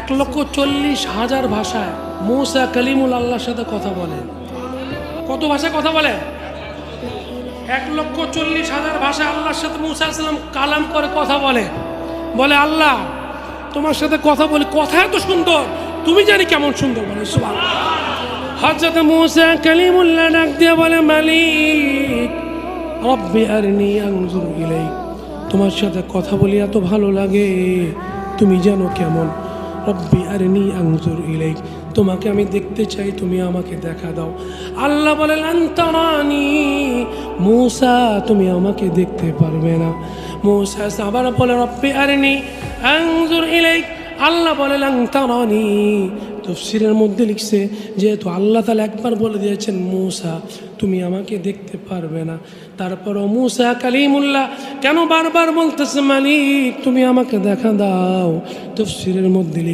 এক লক্ষ চল্লিশ হাজার ভাষায় মৌসা কালিমুল আল্লাহর সাথে কথা বলে। কত ভাষায় কথা বলে? এক লক্ষ চল্লিশ হাজার ভাষায় আল্লাহর সাথে মৌসা আসলাম কালাম করে কথা বলে। বলে, আল্লাহ, তোমার সাথে কথা বলি, কথা এত সুন্দর, তুমি জানি কেমন সুন্দর বলে সুবাহ হজরত মুসা কালিমুল্লাহ ডাক দিয়ে বলে, মালিক, রব্বি আরনি তোমার সাথে কথা বলি এত ভালো লাগে, তুমি জানো কেমন? রব্বি আরনি আনজুর ইলাই তোমাকে আমি দেখতে চাই, তুমি আমাকে দেখা দাও। আল্লাহ বলে লান্তারানি মূসা তুমি আমাকে দেখতে পারবে না। মূসা আবার বলে, রব্বি আরনি আনজুর ইলাই আল্লাহ বলে লান্তারানি তফসিরের মধ্যে লিখছে, যেহেতু আল্লাহ তালা একবার বলে দিয়েছেন, মূসা, তুমি আমাকে দেখতে পারবে না। তারপরও মূসা কালিমুল্লাহ, কেন বারবার বলতেছে মালিক, তুমি আমাকে দেখা দাও? তফসিরের মধ্যে লিখ